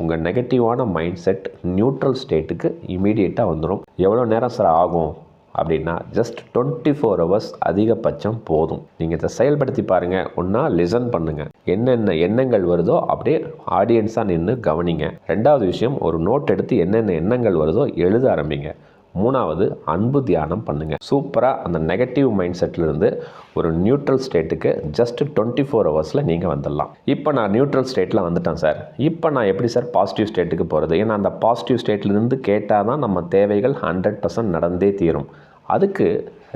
உங்கள் நெகட்டிவான mind set neutral ஸ்டேட்டுக்கு இமீடியட்டாக வந்துடும் எவ்வளோ நேரம் சார் ஆகும் அப்படின்னா ஜஸ்ட் டுவெண்ட்டி ஃபோர் ஹவர்ஸ் அதிகபட்சம் போதும். நீங்கள் இதை செயல்படுத்தி பாருங்கள் ஒன்றா லிசன் பண்ணுங்கள் என்னென்ன எண்ணங்கள் வருதோ அப்படியே ஆடியன்ஸாக நின்று கவனிங்க. ரெண்டாவது விஷயம் ஒரு நோட் எடுத்து என்னென்ன எண்ணங்கள் வருதோ எழுத ஆரம்பிங்க. மூணாவது அன்பு தியானம் பண்ணுங்கள் சூப்பராக அந்த நெகட்டிவ் மைண்ட் செட்டிலிருந்து ஒரு நியூட்ரல் ஸ்டேட்டுக்கு ஜஸ்ட் டுவெண்ட்டி ஃபோர் ஹவர்ஸில் நீங்கள் வந்துடலாம். இப்போ நான் நியூட்ரல் ஸ்டேட்டில் வந்துட்டேன் சார் இப்போ நான் எப்படி சார் பாசிட்டிவ் ஸ்டேட்டுக்கு போகிறது ஏன்னா அந்த பாசிட்டிவ் ஸ்டேட்லேருந்து கேட்டால் தான் நம்ம தேவைகள் ஹண்ட்ரட் பர்சன்ட் நடந்தே தீரும். அதுக்கு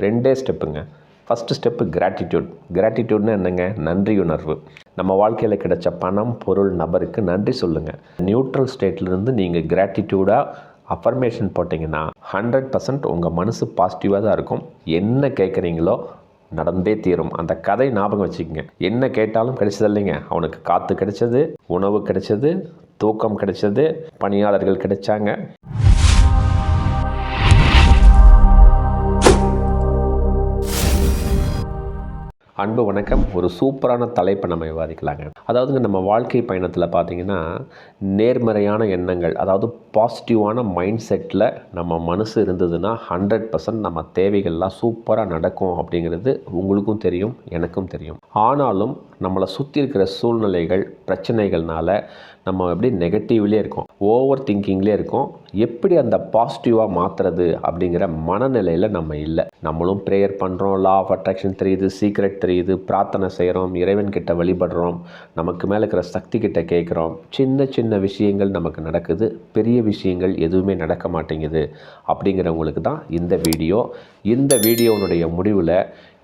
ரெண்டே ஸ்டெப்புங்க ஃபஸ்ட்டு ஸ்டெப்பு கிராட்டிடியூட் கிராட்டிடியூட்னு என்னங்க? நன்றி உணர்வு. நம்ம வாழ்க்கையில் கிடைச்ச பணம் பொருள் நபருக்கு நன்றி சொல்லுங்கள் நியூட்ரல் ஸ்டேட்லேருந்து நீங்கள் கிராட்டிடியூடாக அஃபர்மேஷன் போட்டிங்கன்னா ஹண்ட்ரட் பர்சன்ட் உங்கள் மனசு பாசிட்டிவாக தான் இருக்கும். என்ன கேட்குறீங்களோ நடந்தே தீரும். அந்த கதை ஞாபகம் வச்சுக்கோங்க. என்ன கேட்டாலும் கிடைச்சது இல்லைங்க. அவனுக்கு காற்று கிடைச்சது உணவு கிடைச்சது தூக்கம் கிடைச்சது பணியாளர்கள் கிடைச்சாங்க. அன்பு வணக்கம். ஒரு சூப்பரான தலைப்பை நம்ம விவாதிக்கலாங்க. அதாவதுங்க நம்ம வாழ்க்கை பயணத்தில் பார்த்தீங்கன்னா நேர்மறையான எண்ணங்கள் அதாவது பாசிட்டிவான மைண்ட் செட்டில் நம்ம மனசு இருந்ததுன்னா ஹண்ட்ரட் பர்சன்ட் நம்ம தேவைகள்லாம் சூப்பராக நடக்கும் அப்படிங்கிறது உங்களுக்கும் தெரியும் எனக்கும் தெரியும். ஆனாலும் நம்மளை சுற்றி இருக்கிற சூழ்நிலைகள் பிரச்சனைகள்னால நம்ம எப்படி நெகட்டிவ்லேயே இருக்கோம் ஓவர் திங்கிங்லேயே இருக்கோம் எப்படி அந்த பாசிட்டிவாக மாற்றுறது அப்படிங்கிற மனநிலையில் நம்ம இல்லை. நம்மளும் ப்ரேயர் பண்ணுறோம் லா ஆஃப் அட்ராக்ஷன் தெரியுது சீக்ரெட் தெரியுது பிரார்த்தனை செய்கிறோம் இறைவன் கிட்ட வழிபடுறோம் நமக்கு மேலே இருக்கிற சக்தி கிட்ட கேட்குறோம். சின்ன சின்ன விஷயங்கள் நமக்கு நடக்குது பெரிய விஷயங்கள் எதுவுமே நடக்க மாட்டேங்குது அப்படிங்கிறவங்களுக்கு தான் இந்த வீடியோ. இந்த வீடியோனுடைய முடிவில்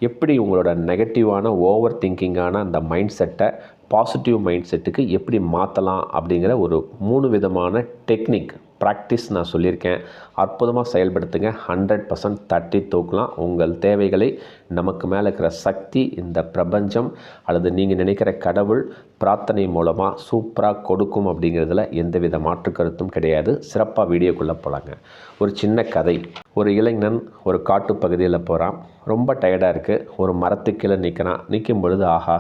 எப்படி உங்களோட நெகட்டிவான ஓவர் திங்கிங்கான அந்த மைண்ட் செட்டை பாசிட்டிவ் மைண்ட் செட்டுக்கு எப்படி மாற்றலாம் அப்படிங்கிற ஒரு மூணு விதமான டெக்னிக் ப்ராக்டிஸ் நான் சொல்லியிருக்கேன். அற்புதமாக செயல்படுத்துங்க. ஹண்ட்ரட் பர்சன்ட் தட்டி தூக்கலாம். உங்கள் தேவைகளை நமக்கு மேலே இருக்கிற சக்தி இந்த பிரபஞ்சம் அல்லது நீங்கள் நினைக்கிற கடவுள் பிரார்த்தனை மூலமாக சூப்பராக கொடுக்கும் அப்படிங்கிறதுல எந்தவித மாற்று கருத்தும் கிடையாது. சிறப்பாக வீடியோக்குள்ளே போகலாங்க ஒரு சின்ன கதை. ஒரு இளைஞன் ஒரு காட்டு பகுதியில் போகிறான் ரொம்ப டயர்டாக இருக்குது ஒரு மரத்துக்கு கீழே நிற்கிறான் நிற்கும் பொழுது ஆஹா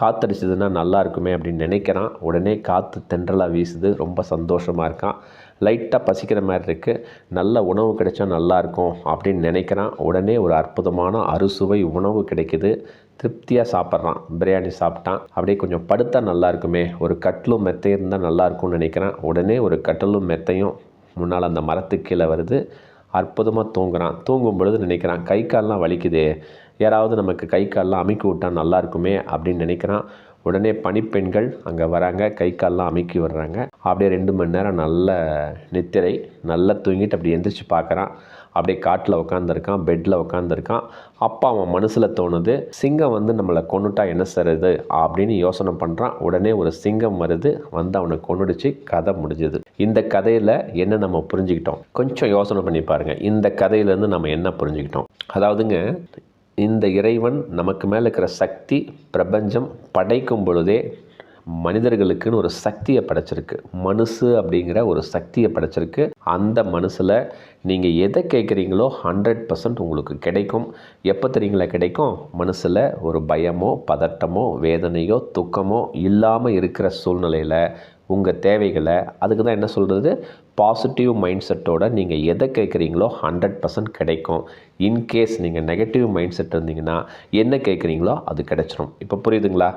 காத்தடிச்சதுன்னா நல்லா இருக்குமே அப்படின்னு நினைக்கிறான். உடனே காற்று தென்றலாக வீசுது. ரொம்ப சந்தோஷமாக இருக்கான். லைட்டாக பசிக்கிற மாதிரி இருக்குது நல்ல உணவு கிடைச்சா நல்லாயிருக்கும் அப்படின்னு நினைக்கிறான். உடனே ஒரு அற்புதமான அறுசுவை உணவு கிடைக்குது. திருப்தியாக சாப்பிட்றான். பிரியாணி சாப்பிட்டான். அப்படியே கொஞ்சம் படுத்தா நல்லா இருக்குமே ஒரு கட்டிலும் மெத்தையும் இருந்தால் நல்லா இருக்கும்னு நினைக்கிறான். உடனே ஒரு கட்டிலும் மெத்தையும் முன்னால் அந்த மரத்துக்கு கீழே வருது. அற்புதமாக தூங்குறான். தூங்கும் பொழுது நினைக்கிறான் கை கால்லாம் வலிக்குதே. யாராவது நமக்கு கை கால்லாம் அமுக்கி விட்டால் நல்லா இருக்குமே அப்படின்னு நினைக்கிறான். உடனே பணிப்பெண்கள் அங்கே வராங்க கை கால்லாம் அமுக்கி வர்றாங்க அப்படியே ரெண்டு மணி நேரம் நல்ல நித்திரை நல்லா தூங்கிட்டு அப்படி எந்திரிச்சு பார்க்குறான். அப்படியே காட்டில் உட்காந்துருக்கான் பெட்டில் உட்காந்துருக்கான் அப்போ அவன் மனசில் தோணுது சிங்கம் வந்து நம்மளை கொண்டுட்டா என்ன சருது அப்படின்னு யோசனை பண்ணுறான் உடனே ஒரு சிங்கம் வருது வந்து அவனை கொண்டுடுச்சு கதை முடிஞ்சுது. இந்த கதையில் என்ன நம்ம புரிஞ்சுக்கிட்டோம்? கொஞ்சம் யோசனை பண்ணி பாருங்கள் இந்த கதையிலேருந்து நம்ம என்ன புரிஞ்சுக்கிட்டோம்? அதாவதுங்க இந்த இறைவன் நமக்கு மேலே இருக்கிற சக்தி பிரபஞ்சம் படைக்கும் பொழுதே மனிதர்களுக்குன்னு ஒரு சக்தியை படைச்சிருக்கு. மனசு அப்படிங்கிற ஒரு சக்தியை படைச்சிருக்கு. அந்த மனசில் நீங்கள் எதை கேட்குறீங்களோ ஹண்ட்ரட் பர்சன்ட் உங்களுக்கு கிடைக்கும். எப்போ தெரியுங்களா கிடைக்கும்? மனசில் ஒரு பயமோ பதட்டமோ வேதனையோ துக்கமோ இல்லாமல் இருக்கிற சூழ்நிலையில் உங்கள் தேவைகளை அதுக்கு தான் என்ன சொல்கிறது பாசிட்டிவ் மைண்ட் செட்டோட நீங்கள் எதை கேட்குறீங்களோ ஹண்ட்ரட் பர்சன்ட் கிடைக்கும். இன்கேஸ் நீங்கள் நெகட்டிவ் மைண்ட் செட் இருந்தீங்கன்னா என்ன கேட்குறீங்களோ அது கிடைச்சிரும். இப்போ புரியுதுங்களா?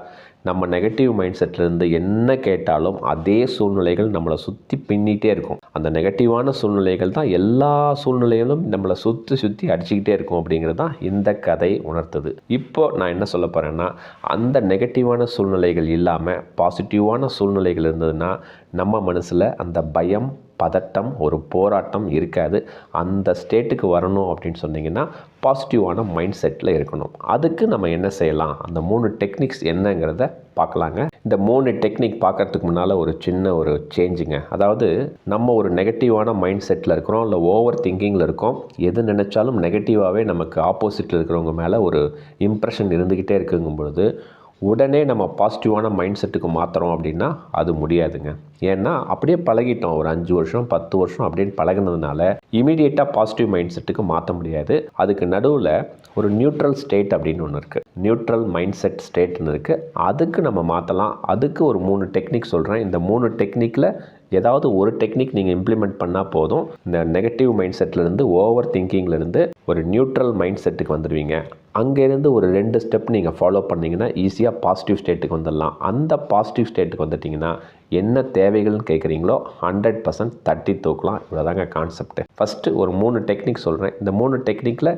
நம்ம நெகட்டிவ் மைண்ட் செட்லேருந்து என்ன கேட்டாலும் அதே சூழ்நிலைகள் நம்மளை சுற்றி பின்னிட்டே இருக்கும். அந்த நெகட்டிவான சூழ்நிலைகள் தான் எல்லா சூழ்நிலைகளும் நம்மளை சுற்றி சுற்றி அடிச்சுக்கிட்டே இருக்கும் அப்படிங்கிறது தான் இந்த கதை உணர்த்துது. இப்போ நான் என்ன சொல்ல போகிறேன்னா அந்த நெகட்டிவான சூழ்நிலைகள் இல்லாமல் பாசிட்டிவான சூழ்நிலைகள் இருந்ததுன்னா நம்ம மனசில் அந்த பயம் பதட்டம் ஒரு போராட்டம் இருக்காது. அந்த ஸ்டேட்டுக்கு வரணும் அப்படின்னு சொன்னீங்கன்னா பாசிட்டிவான மைண்ட் செட்டில் இருக்கணும். அதுக்கு நம்ம என்ன செய்யலாம்? அந்த மூணு டெக்னிக்ஸ் என்னங்கிறத பார்க்கலாங்க. இந்த மூணு டெக்னிக் பார்க்கறதுக்கு முன்னால் ஒரு சின்ன ஒரு சேஞ்சுங்க அதாவது நம்ம ஒரு நெகட்டிவான மைண்ட் செட்டில் இருக்கிறோம் இல்லை ஓவர் திங்கிங்கில் இருக்கோம். எது நினச்சாலும் நெகட்டிவாகவே நமக்கு ஆப்போசிட்டில் இருக்கிறவங்க மேலே ஒரு இம்ப்ரெஷன் இருந்துக்கிட்டே இருக்குங்கும் பொழுது உடனே நம்ம பாசிட்டிவான மைண்ட் செட்டுக்கு மாற்றுறோம் அப்படின்னா அது முடியாதுங்க. ஏன்னா அப்படியே பழகிட்டோம். ஒரு அஞ்சு வருஷம் பத்து வருஷம் அப்படின்னு பழகினதுனால இமீடியட்டாக பாசிட்டிவ் மைண்ட் செட்டுக்கு மாற்ற முடியாது. அதுக்கு நடுவில் ஒரு நியூட்ரல் ஸ்டேட் அப்படின்னு ஒன்று இருக்குது நியூட்ரல் மைண்ட் செட் ஸ்டேட்னு இருக்குது அதுக்கு நம்ம மாற்றலாம் அதுக்கு ஒரு மூணு டெக்னிக் சொல்கிறேன் இந்த மூணு டெக்னிக்கில் ஏதாவது ஒரு டெக்னிக் நீங்கள் இம்ப்ளிமெண்ட் பண்ணால் போதும். இந்த நெகட்டிவ் மைண்ட் செட்லேருந்து ஓவர் திங்கிங்லேருந்து ஒரு நியூட்ரல் மைண்ட் செட்டுக்கு வந்துடுவீங்க அங்கேருந்து ஒரு ரெண்டு ஸ்டெப் நீங்கள் ஃபாலோ பண்ணிங்கன்னா ஈஸியாக பாசிட்டிவ் ஸ்டேட்டுக்கு வந்துடலாம். அந்த பாசிட்டிவ் ஸ்டேட்டுக்கு வந்துட்டிங்கன்னா என்ன தேவைகள்னு கேட்குறீங்களோ ஹண்ட்ரட் பர்சன்ட் தட்டி தூக்கலாம். இவ்வளோதாங்க கான்செப்ட் ஃபஸ்ட்டு ஒரு மூணு டெக்னிக் சொல்கிறேன் இந்த மூணு டெக்னிக்கில்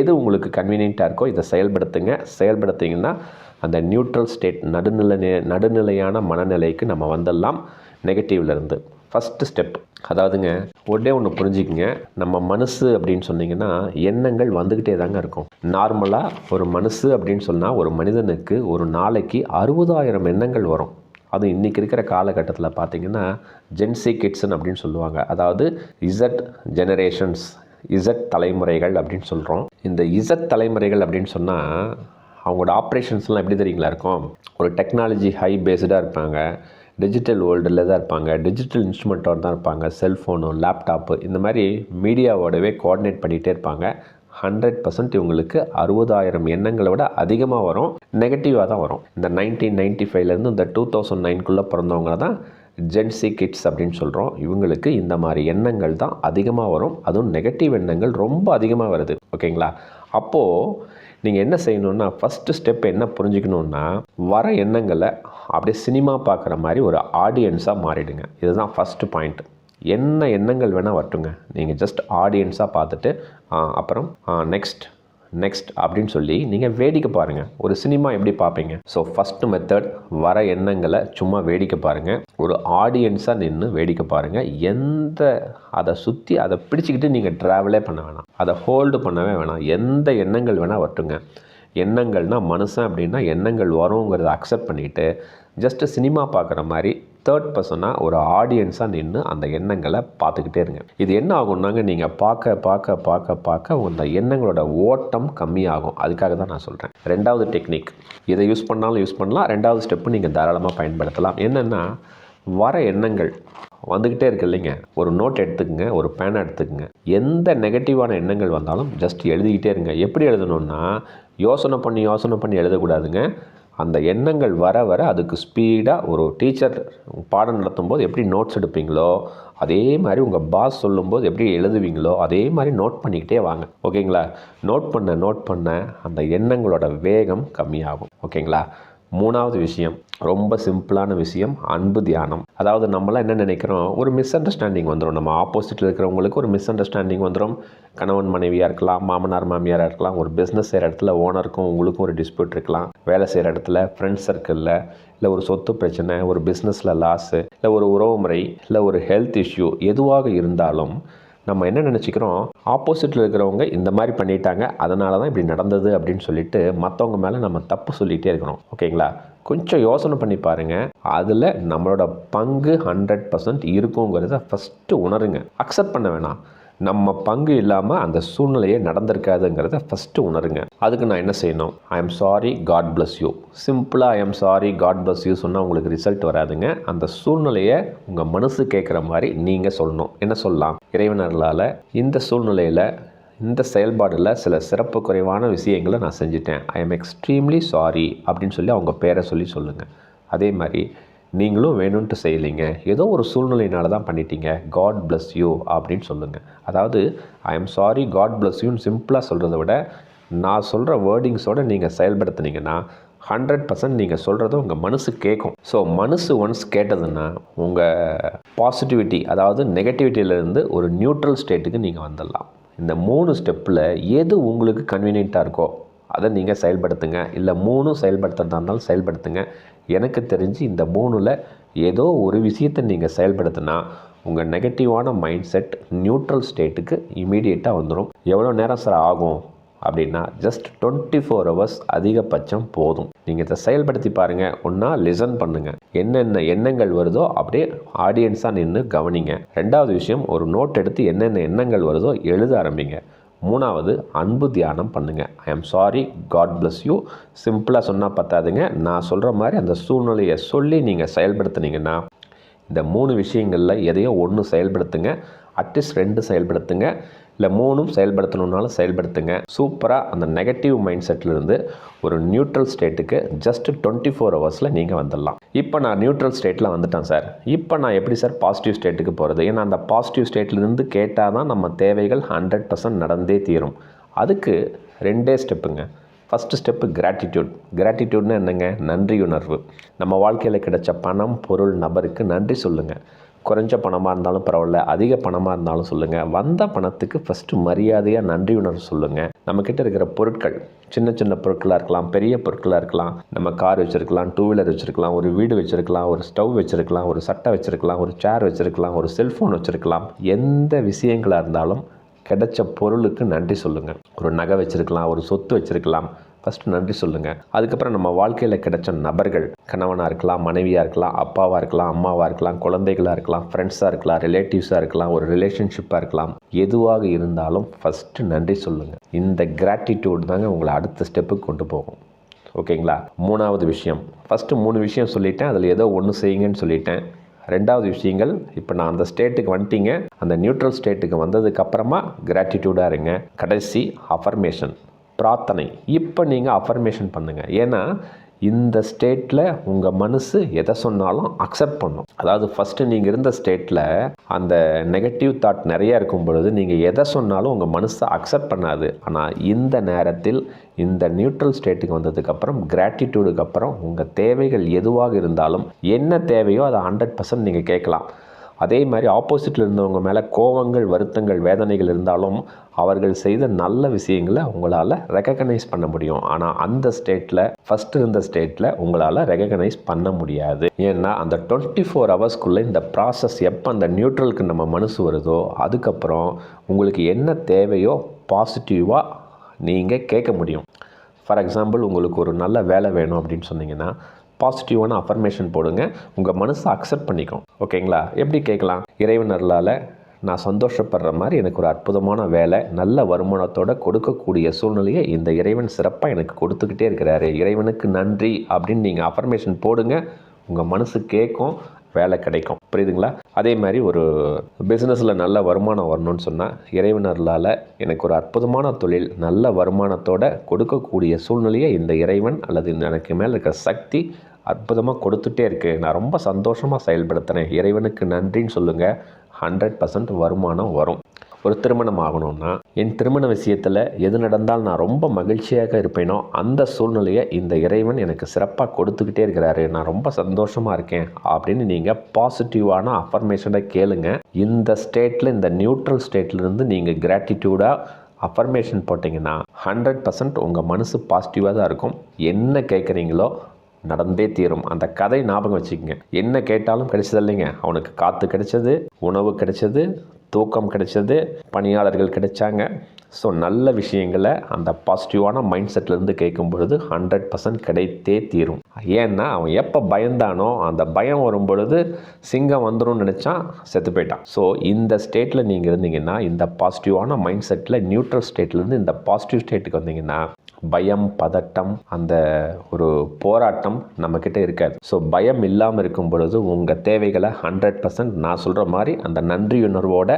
எது உங்களுக்கு கன்வீனியண்ட்டாக இருக்கோ இதை செயல்படுத்துங்க. செயல்படுத்திங்கன்னா அந்த நியூட்ரல் ஸ்டேட் நடுநிலை நடுநிலையான மனநிலைக்கு நம்ம வந்துடலாம். நெகட்டிவ்லேருந்து ஃபஸ்ட்டு ஸ்டெப் அதாவதுங்க ஒன்றே ஒன்று புரிஞ்சுக்குங்க. நம்ம மனசு அப்படின்னு சொன்னீங்கன்னா எண்ணங்கள் வந்துக்கிட்டே தாங்க இருக்கும். நார்மலாக ஒரு மனசு அப்படின்னு சொன்னால் ஒரு மனிதனுக்கு ஒரு நாளைக்கு அறுபதாயிரம் எண்ணங்கள் வரும். அது இன்றைக்கி இருக்கிற காலகட்டத்தில் பார்த்தீங்கன்னா ஜென்சி கிட்ஸன் அப்படின்னு சொல்லுவாங்க. அதாவது இசட் ஜெனரேஷன்ஸ் இசட் தலைமுறைகள் அப்படின்னு சொல்கிறோம் இந்த இசட் தலைமுறைகள் அப்படின்னு சொன்னால் அவங்களோட ஆப்ரேஷன்ஸ்லாம் எப்படி தெரியுங்களா இருக்கும்? ஒரு டெக்னாலஜி ஹை பேஸ்டாக இருப்பாங்க. டிஜிட்டல் வேர்ல்டில் தான் இருப்பாங்க. டிஜிட்டல் இன்ஸ்ட்ருமெண்ட்டோடு தான் இருப்பாங்க. செல்ஃபோனு லேப்டாப்பு இந்த மாதிரி மீடியாவோடவே கோஆர்டினேட் பண்ணிகிட்டே இருப்பாங்க. ஹண்ட்ரட் பர்சன்ட் இவங்களுக்கு அறுபதாயிரம் எண்ணங்களை விட அதிகமாக வரும். நெகட்டிவாக தான் வரும். இந்த நைன்டீன் நைன்ட்டி ஃபைவ்லேருந்து இந்த டூ தௌசண்ட் நைன்குள்ளே பிறந்தவங்க தான் ஜென்சி கிட்ஸ் அப்படின்னு சொல்கிறோம் இவங்களுக்கு இந்த மாதிரி எண்ணங்கள் தான் அதிகமாக வரும். அதுவும் நெகட்டிவ் எண்ணங்கள் ரொம்ப அதிகமாக வருது. ஓகேங்களா அப்போது நீங்கள் என்ன செய்யணுன்னா ஃபஸ்ட்டு ஸ்டெப் என்ன புரிஞ்சுக்கணுன்னா வர எண்ணங்களை அப்படியே சினிமா பார்க்குற மாதிரி ஒரு ஆடியன்ஸாக மாறிடுங்க. இதுதான் ஃபஸ்ட்டு பாயிண்ட் என்ன எண்ணங்கள் வேணால் வரட்டுங்க. நீங்கள் ஜஸ்ட் ஆடியன்ஸாக பார்த்துட்டு அப்புறம் நெக்ஸ்ட் நெக்ஸ்ட் அப்படின்னு சொல்லி நீங்கள் வேடிக்கை பாருங்கள் ஒரு சினிமா எப்படி பார்ப்பீங்க ஸோ ஃபஸ்ட்டு மெத்தட் வர எண்ணங்களை சும்மா வேடிக்கை பாருங்கள் ஒரு ஆடியன்ஸாக நின்று வேடிக்கை பாருங்கள் எந்த அதை சுற்றி அதை பிடிச்சிக்கிட்டு நீங்கள் ட்ராவலே பண்ண வேணாம். அதை ஹோல்டு பண்ணவே வேணாம். எந்த எண்ணங்கள் வேணால் வரட்டுங்க. எண்ணங்கள்னா மனுஷன் அப்படின்னா எண்ணங்கள் வருங்கிறத அக்செப்ட் பண்ணிவிட்டு ஜஸ்ட்டு சினிமா பார்க்குற மாதிரி தேர்ட் பர்சனாக ஒரு ஆடியன்ஸாக நின்று அந்த எண்ணங்களை பார்த்துக்கிட்டே இருங்க. இது என்ன ஆகும்னாங்க நீங்கள் பார்க்க பார்க்க பார்க்க பார்க்க அந்த எண்ணங்களோட ஓட்டம் கம்மியாகும். அதுக்காக தான் நான் சொல்கிறேன் ரெண்டாவது டெக்னிக் இதை யூஸ் பண்ணாலும் யூஸ் பண்ணலாம். ரெண்டாவது ஸ்டெப்பு நீங்கள் தாராளமாக பயன்படுத்தலாம். என்னென்னா வர எண்ணங்கள் வந்துக்கிட்டே இருக்கு இல்லைங்க. ஒரு நோட் எடுத்துக்கோங்க ஒரு பேனை எடுத்துக்கோங்க. எந்த நெகட்டிவான எண்ணங்கள் வந்தாலும் ஜஸ்ட் எழுதிக்கிட்டே இருங்க. எப்படி எழுதணும்னா யோசனை பண்ணி யோசனை பண்ணி எழுதக்கூடாதுங்க. அந்த எண்ணங்கள் வர வர அதுக்கு ஸ்பீடாக ஒரு டீச்சர் பாடம் நடத்தும்போது எப்படி நோட்ஸ் எடுப்பீங்களோ அதே மாதிரி உங்கள் பாஸ் சொல்லும்போது எப்படி எழுதுவீங்களோ அதே மாதிரி நோட் பண்ணிக்கிட்டே வாங்க. ஓகேங்களா நோட் பண்ண நோட் பண்ண அந்த எண்ணங்களோட வேகம் கம்மியாகும். ஓகேங்களா மூணாவது விஷயம் ரொம்ப சிம்பிளான விஷயம் அன்பு தியானம். அதாவது நம்மளாம் என்ன நினைக்கிறோம்? ஒரு மிஸ் அண்டர்ஸ்டாண்டிங் வந்துடும் நம்ம ஆப்போசிட்டில் இருக்கிறவங்களுக்கு ஒரு மிஸ் அண்டர்ஸ்டாண்டிங் வந்துடும் கணவன் மனைவியாக இருக்கலாம் மாமனார் மாமியாராக இருக்கலாம் ஒரு பிஸ்னஸ் செய்கிற இடத்துல ஓனருக்கும் உங்களுக்கும் ஒரு டிஸ்பியூட் இருக்கலாம். வேலை செய்கிற இடத்துல ஃப்ரெண்ட்ஸ் சர்க்கிளில் இல்லை ஒரு சொத்து பிரச்சனை ஒரு பிஸ்னஸில் லாஸு இல்லை ஒரு உறவு முறை இல்லை ஒரு ஹெல்த் இஷ்யூ எதுவாக இருந்தாலும் நம்ம என்ன நினச்சிக்கிறோம்? ஆப்போசிட்டில் இருக்கிறவங்க இந்த மாதிரி பண்ணிட்டாங்க அதனால தான் இப்படி நடந்தது அப்படின்னு சொல்லிட்டு மற்றவங்க மேலே நம்ம தப்பு சொல்லிகிட்டே இருக்கிறோம் ஓகேங்களா? கொஞ்சம் யோசனை பண்ணி பாருங்கள் அதில் நம்மளோட பங்கு ஹண்ட்ரட் பர்சன்ட் இருக்குங்கிறத ஃபஸ்ட்டு உணருங்க. அக்செப்ட் பண்ண வேணாம். நம்ம பங்கு இல்லாமல் அந்த சூழ்நிலையே நடந்திருக்காதுங்கிறத ஃபஸ்ட்டு உணருங்க. அதுக்கு நான் என்ன செய்யணும்? I am sorry God bless you சிம்பிளாக I am sorry God bless you சொன்னால் உங்களுக்கு ரிசல்ட் வராதுங்க. அந்த சூழ்நிலையை உங்கள் மனசு கேட்குற மாதிரி நீங்கள் சொல்லணும். என்ன சொல்லலாம்? இறைவனர்களால் இந்த சூழ்நிலையில் இந்த செயல்பாடில் சில சிறப்பு குறைவான விஷயங்களை நான் செஞ்சிட்டேன். ஐ எம் எக்ஸ்ட்ரீம்லி சாரி அப்படின்னு சொல்லி அவங்க பேரை சொல்லி சொல்லுங்கள் அதே மாதிரி நீங்களும் வேணும்ன்ட்டு செய்யலைங்க. ஏதோ ஒரு சூழ்நிலையினால தான் பண்ணிட்டீங்க. காட் பிளஸ் யூ அப்படின்னு சொல்லுங்கள் அதாவது I am sorry God bless யூன்னு சிம்பிளாக சொல்கிறத விட நான் சொல்கிற வேர்டிங்ஸோடு நீங்கள் செயல்படுத்துனீங்கன்னா ஹண்ட்ரட் பர்சன்ட் நீங்கள் சொல்கிறத உங்கள் மனசு கேட்கும் ஸோ மனசு ஒன்ஸ் கேட்டதுன்னா உங்கள் பாசிட்டிவிட்டி அதாவது நெகட்டிவிட்டியிலேருந்து ஒரு நியூட்ரல் ஸ்டேட்டுக்கு நீங்கள் வந்துடலாம். இந்த மூணு ஸ்டெப்பில் எது உங்களுக்கு கன்வீனியண்ட்டாக இருக்கோ அதை நீங்கள் செயல்படுத்துங்க. இல்லை மூணும் செயல்படுத்துறதா இருந்தாலும் செயல்படுத்துங்க. எனக்கு தெரிஞ்சு இந்த மூணில் ஏதோ ஒரு விஷயத்தை நீங்கள் செயல்படுத்தினா உங்கள் நெகட்டிவான மைண்ட் செட் நியூட்ரல் ஸ்டேட்டுக்கு இமீடியட்டாக வந்துடும் எவ்வளோ நேரம் சார் ஆகும் அப்படின்னா ஜஸ்ட் டுவெண்ட்டி ஃபோர் ஹவர்ஸ் அதிகபட்சம் போதும். நீங்கள் இதை செயல்படுத்தி பாருங்கள் ஒன்றா லிசன் பண்ணுங்கள் என்னென்ன எண்ணங்கள் வருதோ அப்படியே ஆடியன்ஸாக நின்று கவனிங்க. ரெண்டாவது விஷயம் ஒரு நோட் எடுத்து என்னென்ன எண்ணங்கள் வருதோ எழுத ஆரம்பிங்க. மூணாவது அன்பு தியானம் பண்ணுங்கள் I am sorry God bless you சிம்பிளாக சொன்னால் பத்தாதுங்க. நான் சொல்கிற மாதிரி அந்த சூழ்நிலையை சொல்லி நீங்கள் செயல்படுத்துனீங்கன்னா இந்த மூணு விஷயங்களில் எதையோ ஒன்று செயல்படுத்துங்க. அட்லீஸ்ட் ரெண்டு செயல்படுத்துங்க. இல்லை மூணும் செயல்படுத்தணுன்னாலும் செயல்படுத்துங்க. சூப்பராக அந்த நெகட்டிவ் மைண்ட் செட்லேருந்து ஒரு நியூட்ரல் ஸ்டேட்டுக்கு ஜஸ்ட் டுவெண்ட்டி ஃபோர் ஹவர்ஸில் நீங்கள் வந்துடலாம். இப்போ நான் நியூட்ரல் ஸ்டேட்டில் வந்துட்டேன் சார். இப்போ நான் எப்படி சார் பாசிட்டிவ் ஸ்டேட்டுக்கு போகிறது ஏன்னா அந்த பாசிட்டிவ் ஸ்டேட்லேருந்து கேட்டால் தான் நம்ம தேவைகள் ஹண்ட்ரட் பர்சன்ட் நடந்தே தீரும். அதுக்கு ரெண்டே ஸ்டெப்புங்க. ஃபஸ்ட்டு ஸ்டெப்பு கிராட்டிடியூட் கிராட்டிடியூட்னா என்னங்க? நன்றி உணர்வு. நம்ம வாழ்க்கையில் கிடைச்ச பணம் பொருள் நபருக்கு நன்றி சொல்லுங்கள் குறைஞ்ச பணமாக இருந்தாலும் பரவாயில்ல அதிக பணமாக இருந்தாலும் சொல்லுங்கள் வந்த பணத்துக்கு ஃபஸ்ட்டு மரியாதையாக நன்றி உணர்வு சொல்லுங்கள் நம்மக்கிட்ட இருக்கிற பொருட்கள் சின்ன சின்ன பொருட்களாக இருக்கலாம் பெரிய பொருட்களாக இருக்கலாம் நம்ம கார் வச்சுருக்கலாம் டூ வீலர் வச்சுருக்கலாம் ஒரு வீடு வச்சுருக்கலாம் ஒரு ஸ்டவ் வச்சுருக்கலாம் ஒரு சட்டை வச்சுருக்கலாம் ஒரு சேர் வச்சுருக்கலாம் ஒரு செல்ஃபோன் வச்சுருக்கலாம். எந்த விஷயங்களாக இருந்தாலும் கிடைச்ச பொருளுக்கு நன்றி சொல்லுங்கள் ஒரு நகை வச்சுருக்கலாம் ஒரு சொத்து வச்சுருக்கலாம் ஃபஸ்ட்டு நன்றி சொல்லுங்கள் அதுக்கப்புறம் நம்ம வாழ்க்கையில் கிடைச்ச நபர்கள் கணவனாக இருக்கலாம் மனைவியாக இருக்கலாம் அப்பாவாக இருக்கலாம் அம்மாவாக இருக்கலாம் குழந்தைகளாக இருக்கலாம் ஃப்ரெண்ட்ஸாக இருக்கலாம் ரிலேட்டிவ்ஸாக இருக்கலாம் ஒரு ரிலேஷன்ஷிப்பாக இருக்கலாம் எதுவாக இருந்தாலும் ஃபஸ்ட்டு நன்றி சொல்லுங்கள் இந்த கிராட்டிடியூட் தாங்க உங்களை அடுத்த ஸ்டெப்புக்கு கொண்டு போகும். ஓகேங்களா? மூணாவது விஷயம். ஃபஸ்ட்டு மூணு விஷயம் சொல்லிட்டேன். அதில் ஏதோ ஒன்று செய்யுங்கன்னு சொல்லிட்டேன். ரெண்டாவது விஷயங்கள் இப்போ நான் அந்த ஸ்டேட்டுக்கு வந்துட்டீங்க. அந்த நியூட்ரல் ஸ்டேட்டுக்கு வந்ததுக்கப்புறமா கிராட்டிடியூடாக இருங்க. கடைசி அஃபர்மேஷன் பிரார்த்தனை. இப்போ நீங்கள் அஃபர்மேஷன் பண்ணுங்கள் ஏன்னா இந்த ஸ்டேட்டில் உங்கள் மனசு எதை சொன்னாலும் அக்செப்ட் பண்ணும். அதாவது ஃபஸ்ட்டு நீங்கள் இருந்த ஸ்டேட்டில் அந்த நெகட்டிவ் தாட் நிறையா இருக்கும் பொழுது நீங்கள் எதை சொன்னாலும் உங்கள் மனசை அக்செப்ட் பண்ணாது. ஆனால் இந்த நேரத்தில் இந்த நியூட்ரல் ஸ்டேட்டுக்கு வந்ததுக்கப்புறம் கிராட்டிடியூடுக்கு அப்புறம் உங்கள் தேவைகள் எதுவாக இருந்தாலும் என்ன தேவையோ அதை ஹண்ட்ரட் பர்சன்ட் நீங்கள் கேட்கலாம். அதே மாதிரி ஆப்போசிட்டில் இருந்தவங்க மேலே கோவங்கள் வருத்தங்கள் வேதனைகள் இருந்தாலும் அவர்கள் செய்த நல்ல விஷயங்களை உங்களால் ரெக்கக்னைஸ் பண்ண முடியும். ஆனால் அந்த ஸ்டேட்டில் ஃபஸ்ட்டு இருந்த ஸ்டேட்டில் உங்களால் ரெக்கக்னைஸ் பண்ண முடியாது. ஏன்னா அந்த டுவெண்ட்டி ஃபோர் ஹவர்ஸ்க்குள்ளே இந்த ப்ராசஸ் எப்போ அந்த நியூட்ரலுக்கு நம்ம மனசு வருதோ அதுக்கப்புறம் உங்களுக்கு என்ன தேவையோ பாசிட்டிவாக நீங்கள் கேட்க முடியும். ஃபார் எக்ஸாம்பிள் உங்களுக்கு ஒரு நல்ல வேலை வேணும் அப்படின்னு சொன்னீங்கன்னா பாசிட்டிவான அஃபர்மேஷன் போடுங்க. உங்கள் மனசை அக்செப்ட் பண்ணிக்கும். ஓகேங்களா எப்படி கேட்கலாம்? இறைவனர்களால் நான் சந்தோஷப்படுற மாதிரி எனக்கு ஒரு அற்புதமான வேலை நல்ல வருமானத்தோட கொடுக்கக்கூடிய சூழ்நிலையை இந்த இறைவன் சிறப்பாக எனக்கு கொடுத்துக்கிட்டே இருக்கிறாரு. இறைவனுக்கு நன்றி அப்படின்னு நீங்கள் அஃபர்மேஷன் போடுங்க. உங்கள் மனசு கேட்கும் வேலை கிடைக்கும். புரியுதுங்களா? அதே மாதிரி ஒரு பிஸ்னஸில் நல்ல வருமானம் வரணும்னு சொன்னால் இறைவனர்களால் எனக்கு ஒரு அற்புதமான தொழில் நல்ல வருமானத்தோட கொடுக்கக்கூடிய சூழ்நிலையை இந்த இறைவன் அல்லது எனக்கு மேலே இருக்கிற சக்தி அற்புதமாக கொடுத்துட்டே இருக்குது நான் ரொம்ப சந்தோஷமாக செயல்படுத்துகிறேன் இறைவனுக்கு நன்றின்னு சொல்லுங்கள் ஹண்ட்ரட் பர்சன்ட் வருமானம் வரும். ஒரு திருமணம் ஆகணும்னா என் திருமண விஷயத்தில் எது நடந்தால் நான் ரொம்ப மகிழ்ச்சியாக இருப்பேனோ அந்த சூழ்நிலையை இந்த இறைவன் எனக்கு சிறப்பாக கொடுத்துக்கிட்டே இருக்கிறாரு. நான் ரொம்ப சந்தோஷமாக இருக்கேன் அப்படின்னு நீங்கள் பாசிட்டிவான அஃபர்மேஷனை கேளுங்க. இந்த ஸ்டேட்டில் இந்த நியூட்ரல் ஸ்டேட்லேருந்து நீங்கள் கிராட்டிடியூடாக அஃபர்மேஷன் போட்டிங்கன்னா ஹண்ட்ரட் பர்சன்ட் உங்கள் மனசு பாசிட்டிவாக தான் இருக்கும். என்ன கேட்குறீங்களோ நடந்தே தீரும். அந்த கதை ஞாபகம் வச்சுக்கோங்க. என்ன கேட்டாலும் கிடைச்சது இல்லைங்க. அவனுக்கு காற்று கிடைச்சது உணவு கிடைச்சது தூக்கம் கிடைச்சது பணியாளர்கள் கிடைச்சாங்க. ஸோ நல்ல விஷயங்களை அந்த பாசிட்டிவான மைண்ட் செட்லேருந்து கேட்கும் பொழுது ஹண்ட்ரட் பர்சன்ட் கிடைத்தே தீரும். ஏன்னா அவன் எப்போ பயந்தானோ அந்த பயம் வரும் பொழுது சிங்கம் வந்துடும் நினச்சான் செத்து போயிட்டான். ஸோ இந்த ஸ்டேட்டில் நீங்கள் இருந்தீங்கன்னா இந்த பாசிட்டிவான மைண்ட் செட்டில் நியூட்ரல் ஸ்டேட்லேருந்து இந்த பாசிட்டிவ் ஸ்டேட்டுக்கு வந்தீங்கன்னா பயம் பதட்டம் அந்த ஒரு போராட்டம் நம்மக்கிட்ட இருக்காது. ஸோ பயம் இல்லாமல் இருக்கும் பொழுது உங்கள் தேவைகளை ஹண்ட்ரட் பர்சன்ட் நான் சொல்கிற மாதிரி அந்த நன்றியுணர்வோட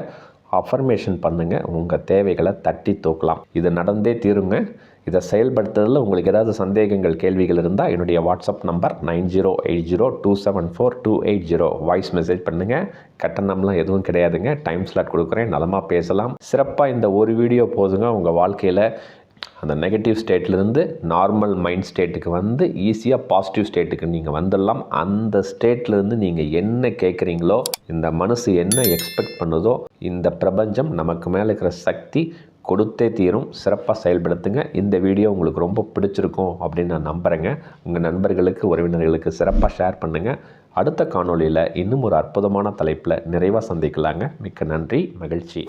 அஃபர்மேஷன் பண்ணுங்கள் உங்கள் தேவைகளை தட்டி தூக்கலாம். இது நடந்தே தீருங்க. இதை செயல்படுத்துறதில் உங்களுக்கு ஏதாவது சந்தேகங்கள் கேள்விகள் இருந்தால் என்னுடைய WhatsApp number nine zero eight zero two seven four two eight zero. Voice message பண்ணுங்கள் கட்டணம்லாம் எதுவும் கிடையாதுங்க. டைம் ஸ்லாட் கொடுக்குறேன். நலமாக பேசலாம். சிறப்பாக இந்த ஒரு வீடியோ போதுங்க. உங்கள் வாழ்க்கையில் அந்த நெகட்டிவ் ஸ்டேட்லேருந்து நார்மல் மைண்ட் ஸ்டேட்டுக்கு வந்து ஈஸியாக பாசிட்டிவ் ஸ்டேட்டுக்கு நீங்கள் வந்துடலாம். அந்த ஸ்டேட்லேருந்து நீங்கள் என்ன கேட்குறீங்களோ இந்த மனசு என்ன எக்ஸ்பெக்ட் பண்ணுதோ இந்த பிரபஞ்சம் நமக்கு மேலே இருக்கிற சக்தி கொடுத்தே தீரும். சிறப்பாக செயல்படுத்துங்க. இந்த வீடியோ உங்களுக்கு ரொம்ப பிடிச்சிருக்கும் அப்படின்னு நான் நம்புகிறேங்க உங்கள் நண்பர்களுக்கு உறவினர்களுக்கு சிறப்பாக ஷேர் பண்ணுங்கள் அடுத்த காணொளியில் இன்னும் ஒரு அற்புதமான தலைப்பில் நிறைவாக சந்திக்கலாங்க. மிக்க நன்றி மகிழ்ச்சி.